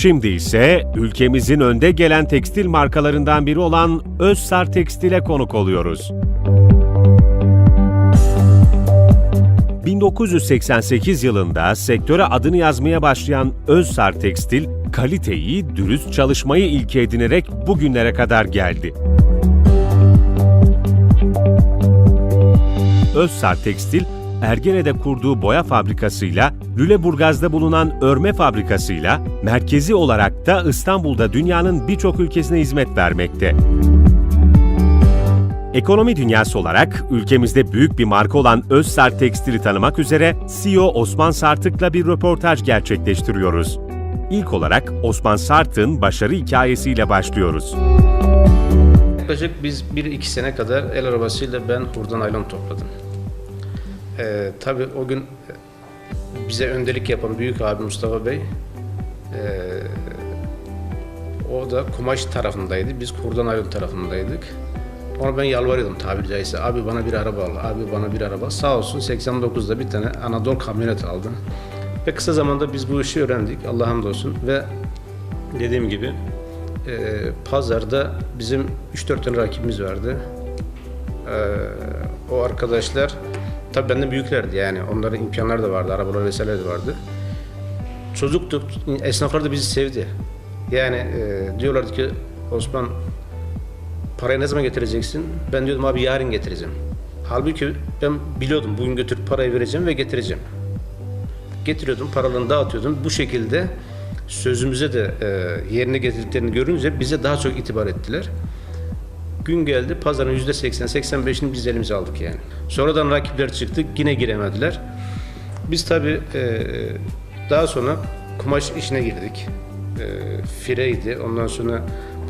Şimdi ise ülkemizin önde gelen tekstil markalarından biri olan Özsar Tekstil'e konuk oluyoruz. 1988 yılında sektöre adını yazmaya başlayan Özsar Tekstil, kaliteyi, dürüst çalışmayı ilke edinerek bugünlere kadar geldi. Özsar Tekstil, Ergene'de kurduğu boya fabrikasıyla, Lüleburgaz'da bulunan örme fabrikasıyla, merkezi olarak da İstanbul'da dünyanın birçok ülkesine hizmet vermekte. Ekonomi dünyası olarak ülkemizde büyük bir marka olan Özsar Tekstil'i tanımak üzere CEO Osman Sartık'la bir röportaj gerçekleştiriyoruz. İlk olarak Osman Sartık'ın başarı hikayesiyle başlıyoruz. Yaklaşık biz 1-2 sene kadar el arabasıyla ben buradan naylon topladım. Ee, tabii o gün bize öndelik yapan büyük abi Mustafa Bey ee, o da kumaş tarafındaydı. Biz kurdan naylon tarafındaydık. Ona ben yalvarıyordum tabiri caizse. Abi bana bir araba al, abi bana bir araba. Sağ olsun 89'da bir tane Anadolu kamyonet aldım. Ve kısa zamanda biz bu işi öğrendik. Allah hamdolsun. Ve dediğim gibi e, pazarda bizim 3-4 tane rakibimiz vardı. E, o arkadaşlar tabii benden büyüklerdi yani onların imkanları da vardı, arabalar vesaire de vardı. Çocuktuk, esnaflar da bizi sevdi. Yani e, diyorlardı ki Osman parayı ne zaman getireceksin? Ben diyordum abi yarın getireceğim. Halbuki ben biliyordum bugün götürüp parayı vereceğim ve getireceğim. Getiriyordum, paralarını dağıtıyordum. Bu şekilde sözümüze de e, yerine getirdiklerini görünce bize daha çok itibar ettiler. Gün geldi, pazarın %80-85'ini biz elimize aldık yani. Sonradan rakipler çıktı, yine giremediler. Biz tabii e, daha sonra kumaş işine girdik. E, fireydi, ondan sonra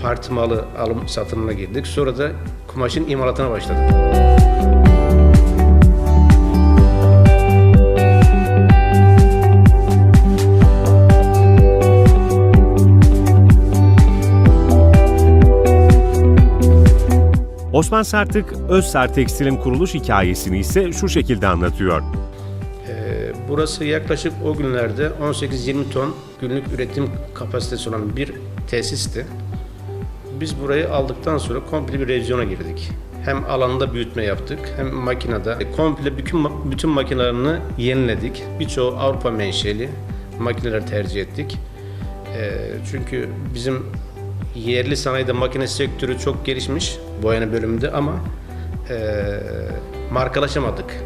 parti malı alım satımına girdik. Sonra da kumaşın imalatına başladık. Osman Sartık, Özsar Tekstil'in kuruluş hikayesini ise şu şekilde anlatıyor. Ee, Burası yaklaşık o günlerde 18-20 ton günlük üretim kapasitesi olan bir tesisti. Biz burayı aldıktan sonra komple bir revizyona girdik. Hem alanda büyütme yaptık hem makinede. Komple bütün, bütün makinelerini yeniledik. Birçoğu Avrupa menşeli makineler tercih ettik. Ee, çünkü bizim yerli sanayide makine sektörü çok gelişmiş boyama bölümünde ama ee, markalaşamadık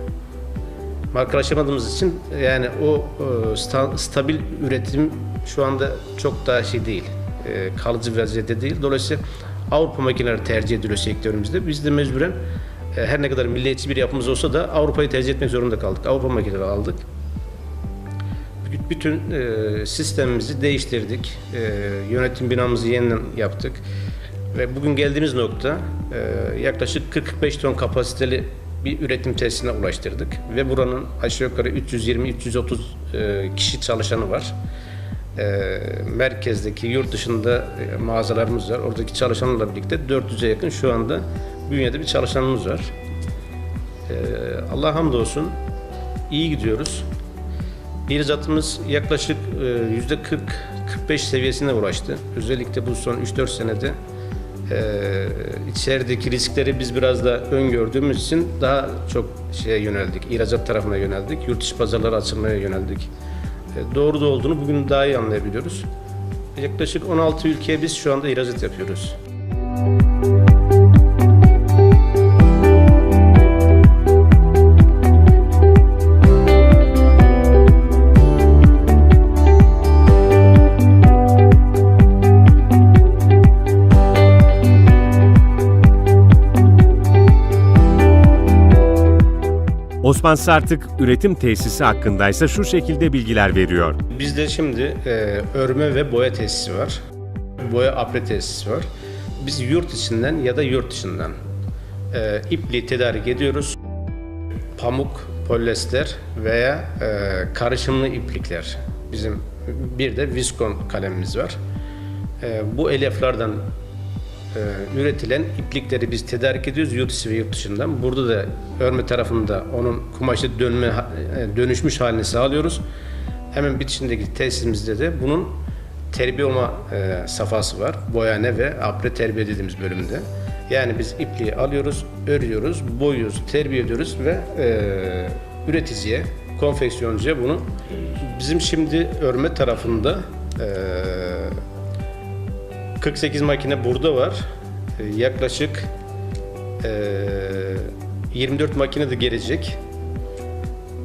markalaşamadığımız için yani o e, sta- stabil üretim şu anda çok daha şey değil, e, kalıcı vaziyette değil. Dolayısıyla Avrupa makineleri tercih ediliyor sektörümüzde. Biz de mecburen e, her ne kadar milliyetçi bir yapımız olsa da Avrupa'yı tercih etmek zorunda kaldık. Avrupa makineleri aldık. Bütün e, sistemimizi değiştirdik. E, yönetim binamızı yeniden yaptık. Ve bugün geldiğimiz nokta e, yaklaşık 45 ton kapasiteli bir üretim tesisine ulaştırdık. Ve buranın aşağı yukarı 320-330 e, kişi çalışanı var. E, merkezdeki yurt dışında e, mağazalarımız var. Oradaki çalışanlarla birlikte 400'e yakın şu anda bünyede bir çalışanımız var. E, Allah hamdolsun iyi gidiyoruz. İhracatımız yaklaşık e, %40-45 seviyesine ulaştı. Özellikle bu son 3-4 senede e, içerideki riskleri biz biraz da öngördüğümüz için daha çok şeye yöneldik. İhracat tarafına yöneldik. Yurt dışı pazarları açılmaya yöneldik. E, doğru da olduğunu bugün daha iyi anlayabiliyoruz. Yaklaşık 16 ülkeye biz şu anda ihracat yapıyoruz. Osman Sartık, üretim tesisi hakkındaysa şu şekilde bilgiler veriyor. Bizde şimdi e, örme ve boya tesisi var. Boya apre tesisi var. Biz yurt içinden ya da yurt dışından e, ipliği tedarik ediyoruz. Pamuk, polyester veya e, karışımlı iplikler. Bizim bir de viskon kalemimiz var. E, bu elyaflardan e, üretilen iplikleri biz tedarik ediyoruz yurt içi ve yurt dışından. Burada da örme tarafında onun kumaşı dönme e, dönüşmüş halini sağlıyoruz. Hemen bitişindeki tesisimizde de bunun terbiye olma e, safhası var. Boyane ve apre terbiye dediğimiz bölümde. Yani biz ipliği alıyoruz, örüyoruz, boyuyoruz, terbiye ediyoruz ve e, üreticiye, konfeksiyoncuya bunu bizim şimdi örme tarafında e, 48 makine burada var. E, yaklaşık e, 24 makine de gelecek.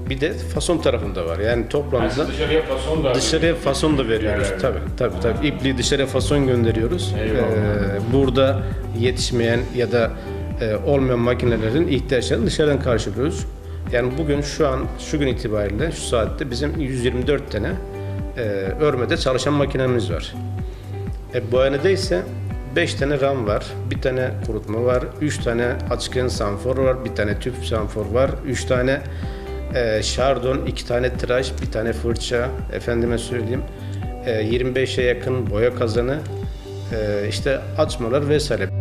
Bir de fason tarafında var. Yani toplamda Siz dışarıya fason da Dışarıya fason da veriyoruz. Yani. Tabii tabii tabii. İpliği dışarıya fason gönderiyoruz. Eyvallah. Ee, burada yetişmeyen ya da e, olmayan makinelerin ihtiyaçlarını dışarıdan karşılıyoruz. Yani bugün şu an şu gün itibariyle şu saatte bizim 124 tane e, örmede çalışan makinemiz var. E, boyanede ise 5 tane ram var, bir tane kurutma var, 3 tane açık yen sanfor var, bir tane tüp sanfor var, 3 tane e, şardon, 2 tane tıraş, bir tane fırça, efendime söyleyeyim, e, 25'e yakın boya kazanı, e, işte açmalar vesaire.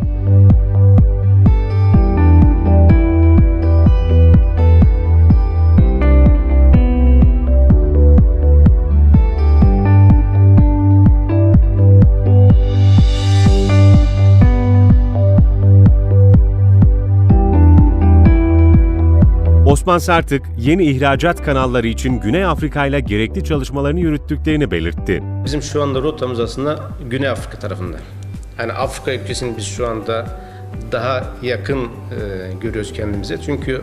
Osman Sartık, yeni ihracat kanalları için Güney Afrika ile gerekli çalışmalarını yürüttüklerini belirtti. Bizim şu anda rotamız aslında Güney Afrika tarafında. Yani Afrika ülkesini biz şu anda daha yakın e, görüyoruz kendimize. Çünkü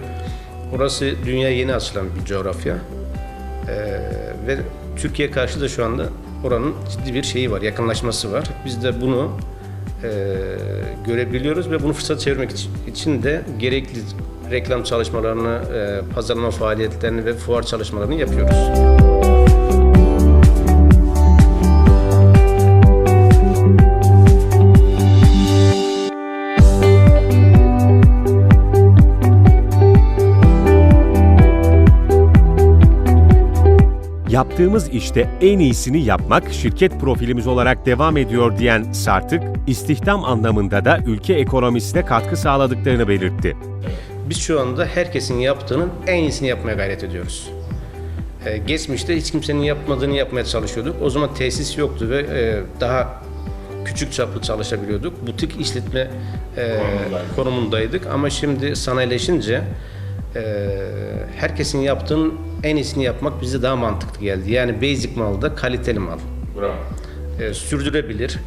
orası dünya yeni açılan bir coğrafya. E, ve Türkiye karşı da şu anda oranın ciddi bir şeyi var, yakınlaşması var. Biz de bunu e, görebiliyoruz ve bunu fırsat çevirmek için- için de gerekli reklam çalışmalarını, e, pazarlama faaliyetlerini ve fuar çalışmalarını yapıyoruz. Yaptığımız işte en iyisini yapmak şirket profilimiz olarak devam ediyor diyen Sartık, istihdam anlamında da ülke ekonomisine katkı sağladıklarını belirtti. Biz şu anda herkesin yaptığının en iyisini yapmaya gayret ediyoruz. Ee, geçmişte hiç kimsenin yapmadığını yapmaya çalışıyorduk. O zaman tesis yoktu ve e, daha küçük çaplı çalışabiliyorduk. Butik işletme e, Konumundaydık. ama şimdi sanayileşince e, herkesin yaptığının en iyisini yapmak bize daha mantıklı geldi. Yani basic malda kaliteli mal Bravo. e, sürdürebilir.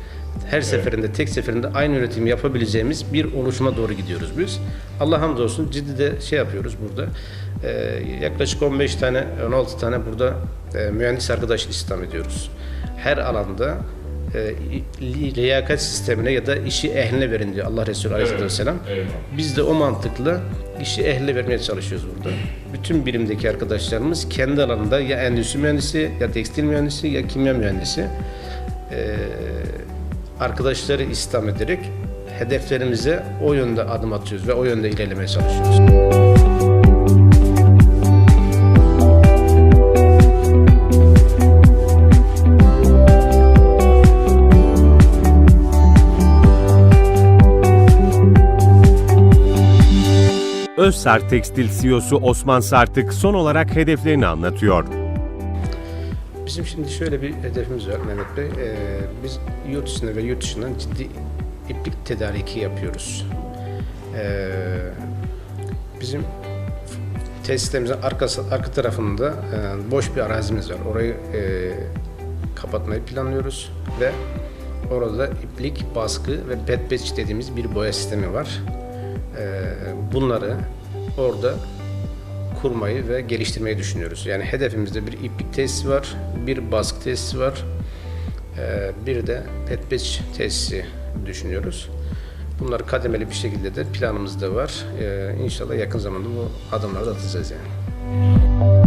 Her seferinde, tek seferinde aynı üretimi yapabileceğimiz bir oluşuma doğru gidiyoruz biz. Allah hamdolsun ciddi de şey yapıyoruz burada. E, yaklaşık 15 tane, 16 tane burada e, mühendis arkadaş istihdam ediyoruz. Her alanda e, li- liyakat sistemine ya da işi ehline verin diyor Allah Resulü Aleyhisselatü Vesselam. Eyvallah. Biz de o mantıkla işi ehline vermeye çalışıyoruz burada. Bütün birimdeki arkadaşlarımız kendi alanında ya endüstri mühendisi, ya tekstil mühendisi, ya kimya mühendisi ee, arkadaşları istihdam ederek hedeflerimize o yönde adım atıyoruz ve o yönde ilerlemeye çalışıyoruz. Özsar Tekstil CEO'su Osman Sartık son olarak hedeflerini anlatıyor. Bizim şimdi şöyle bir hedefimiz var Mehmet Bey. Ee, biz yurt içinde ve yurt dışından ciddi iplik tedariki yapıyoruz. Ee, bizim tesislerimizin arkası, arka tarafında e, boş bir arazimiz var. Orayı e, kapatmayı planlıyoruz ve orada iplik, baskı ve pet patch dediğimiz bir boya sistemi var. Ee, bunları orada kurmayı ve geliştirmeyi düşünüyoruz. Yani hedefimizde bir iplik tesisi var, bir baskı tesisi var, ee, bir de pet patch tesisi düşünüyoruz. Bunlar kademeli bir şekilde de planımızda var. Ee, İnşallah yakın zamanda bu adımları da atacağız yani.